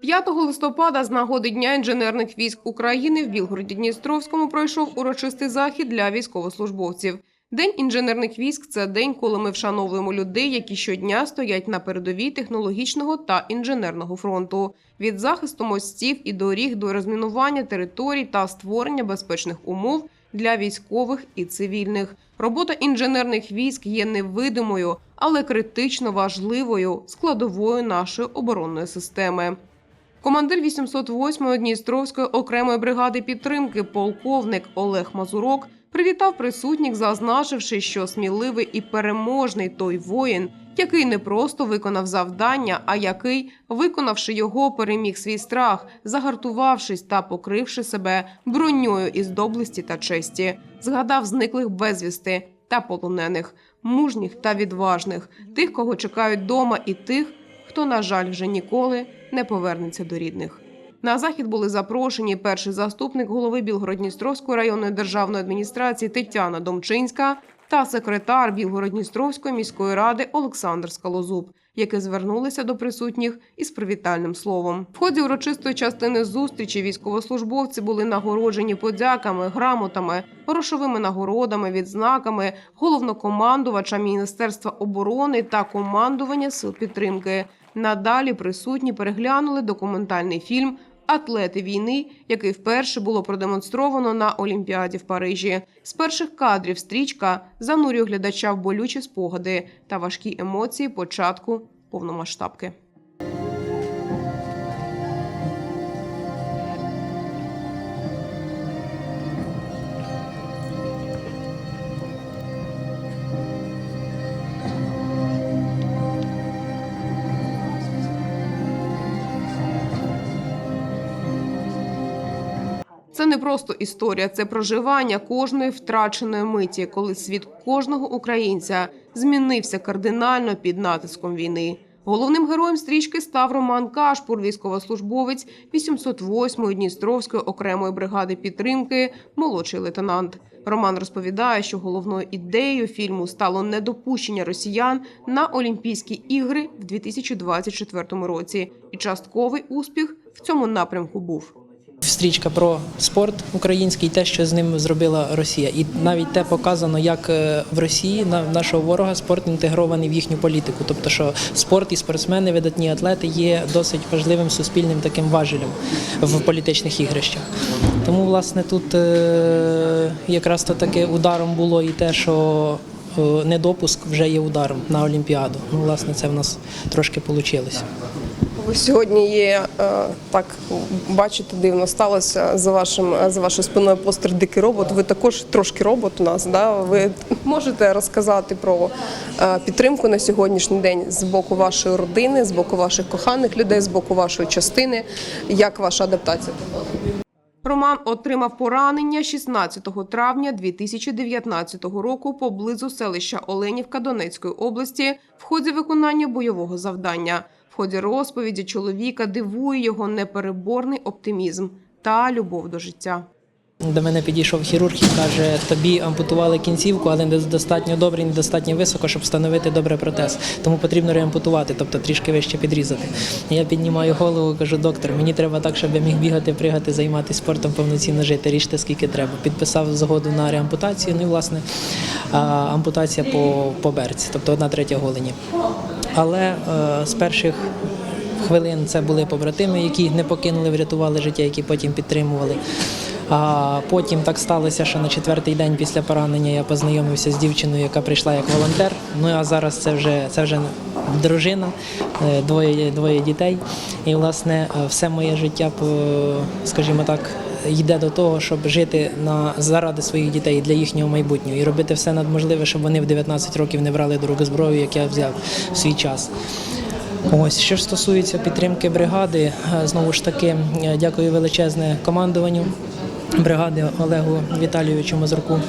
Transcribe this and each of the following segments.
5 листопада з нагоди Дня інженерних військ України в Білгороді-Дністровському пройшов урочистий захід для військовослужбовців. День інженерних військ це день, коли ми вшановуємо людей, які щодня стоять на передовій технологічного та інженерного фронту від захисту мостів і доріг до розмінування територій та створення безпечних умов для військових і цивільних. Робота інженерних військ є невидимою, але критично важливою складовою нашої оборонної системи. Командир 808-ї Дністровської окремої бригади підтримки, полковник Олег Мазурок, привітав присутніх, зазначивши, що сміливий і переможний той воїн, який не просто виконав завдання, а який, виконавши його, переміг свій страх, загартувавшись та покривши себе броньою із доблесті та честі, згадав зниклих безвісти та полонених, мужніх та відважних, тих, кого чекають дома, і тих, хто, на жаль, вже ніколи не повернеться до рідних. На захід були запрошені перший заступник голови Білгородністровської районної державної адміністрації Тетяна Домчинська та секретар Білгородністровської міської ради Олександр Скалозуб, які звернулися до присутніх із привітальним словом. В ході урочистої частини зустрічі військовослужбовці були нагороджені подяками, грамотами, грошовими нагородами, відзнаками головнокомандувача Міністерства оборони та командування сил підтримки. Надалі присутні переглянули документальний фільм Атлети війни, який вперше було продемонстровано на Олімпіаді в Парижі. З перших кадрів стрічка занурює глядача в болючі спогади та важкі емоції початку повномасштабки. Не просто історія, це проживання кожної втраченої миті, коли світ кожного українця змінився кардинально під натиском війни. Головним героєм стрічки став Роман Кашпур, військовослужбовець 808-ї Дністровської окремої бригади підтримки, молодший лейтенант. Роман розповідає, що головною ідеєю фільму стало недопущення росіян на Олімпійські ігри в 2024 році, і частковий успіх в цьому напрямку був. Стрічка про спорт український, те, що з ним зробила Росія, і навіть те показано, як е, в Росії на нашого ворога спорт інтегрований в їхню політику. Тобто, що спорт і спортсмени, видатні атлети є досить важливим суспільним таким важелем в політичних ігрищах. Тому, власне, тут е, якраз то таки ударом було і те, що е, недопуск вже є ударом на Олімпіаду. Ну, власне, це в нас трошки вийшло. Сьогодні є е, так, бачите, дивно сталося за вашим за вашою спиною постер Дикий робот. Ви також трошки робот у нас. Да? Ви можете розказати про е, підтримку на сьогоднішній день з боку вашої родини, з боку ваших коханих людей, з боку вашої частини. Як ваша адаптація? Роман отримав поранення 16 травня 2019 року поблизу селища Оленівка Донецької області в ході виконання бойового завдання. В ході розповіді чоловіка дивує його непереборний оптимізм та любов до життя. До мене підійшов хірург і каже, тобі ампутували кінцівку, але недостатньо добре, і недостатньо високо, щоб встановити добре протез. Тому потрібно реампутувати, тобто трішки вище підрізати. Я піднімаю голову, кажу, доктор, мені треба так, щоб я міг бігати, пригати, займатися спортом, повноцінно жити. Ріжте скільки треба. Підписав згоду на реампутацію. Ну і власне ампутація по, по берці, тобто одна третя голені. Але е, з перших хвилин це були побратими, які не покинули, врятували життя, які потім підтримували. А потім так сталося, що на четвертий день після поранення я познайомився з дівчиною, яка прийшла як волонтер. Ну а зараз це вже це вже дружина, е, двоє, двоє дітей. І власне е, все моє життя, скажімо так, йде до того, щоб жити на заради своїх дітей для їхнього майбутнього і робити все надможливе, щоб вони в 19 років не брали до рук зброю, як я взяв в свій час. Ось що стосується підтримки бригади, е, знову ж таки, е, дякую величезне командуванню бригади Олегу Віталійовичу Мазурку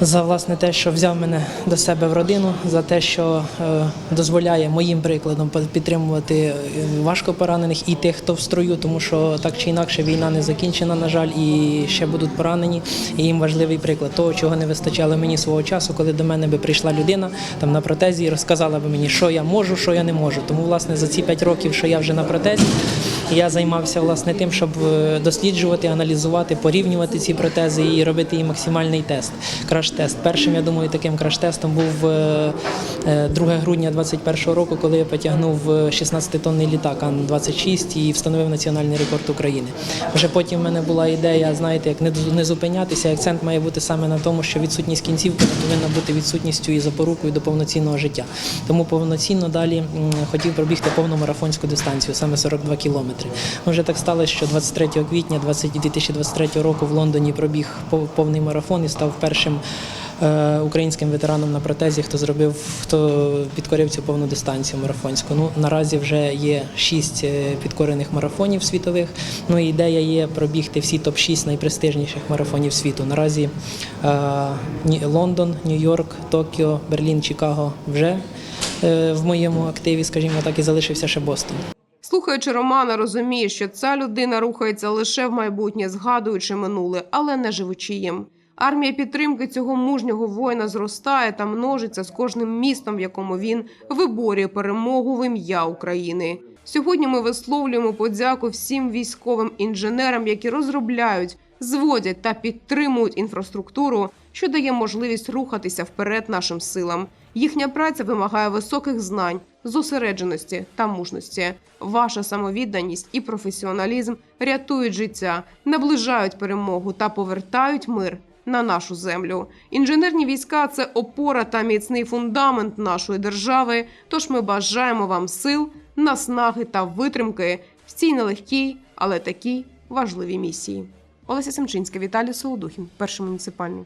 за власне те, що взяв мене до себе в родину, за те, що е, дозволяє моїм прикладом підтримувати е, важко поранених і тих, хто в строю, тому що так чи інакше війна не закінчена, на жаль, і ще будуть поранені. І їм важливий приклад того, чого не вистачало мені свого часу, коли до мене би прийшла людина там на протезі і розказала би мені, що я можу, що я не можу. Тому, власне, за ці п'ять років, що я вже на протезі, я займався власне тим, щоб е, досліджувати, аналізувати, порівнювати ці протези і робити їм максимальний тест. Краш-тест. Першим, я думаю, таким краш-тестом був е, е, 2 грудня 2021 року, коли я потягнув е, 16-тонний літак Ан-26 і встановив національний рекорд України. Вже потім в мене була ідея, знаєте, як не зупинятися. Акцент має бути саме на тому, що відсутність кінцівки повинна бути відсутністю і запорукою до повноцінного життя. Тому повноцінно далі хотів пробігти повну марафонську дистанцію, саме 42 кілометри. Ну, Вже так сталося, що 23 квітня 20 2023 року в Лондоні пробіг пов- повний марафон і став першим е, українським ветераном на протезі, хто зробив, хто підкорив цю повну дистанцію марафонську. Ну наразі вже є шість е, підкорених марафонів світових. Ну і ідея є пробігти всі топ 6 найпрестижніших марафонів світу. Наразі е, Лондон, Нью-Йорк, Токіо, Берлін, Чикаго вже е, в моєму активі, скажімо так, і залишився ще Бостон. Слухаючи Романа, розуміє, що ця людина рухається лише в майбутнє, згадуючи минуле, але не живучи їм. Армія підтримки цього мужнього воїна зростає та множиться з кожним містом, в якому він виборює перемогу в ім'я України. Сьогодні ми висловлюємо подяку всім військовим інженерам, які розробляють, зводять та підтримують інфраструктуру, що дає можливість рухатися вперед нашим силам. Їхня праця вимагає високих знань, зосередженості та мужності. Ваша самовідданість і професіоналізм рятують життя, наближають перемогу та повертають мир на нашу землю. Інженерні війська це опора та міцний фундамент нашої держави. Тож ми бажаємо вам сил, наснаги та витримки в цій нелегкій, але такій важливій місії. Олеся Семчинська, Віталій Солодухін, перший муніципальний.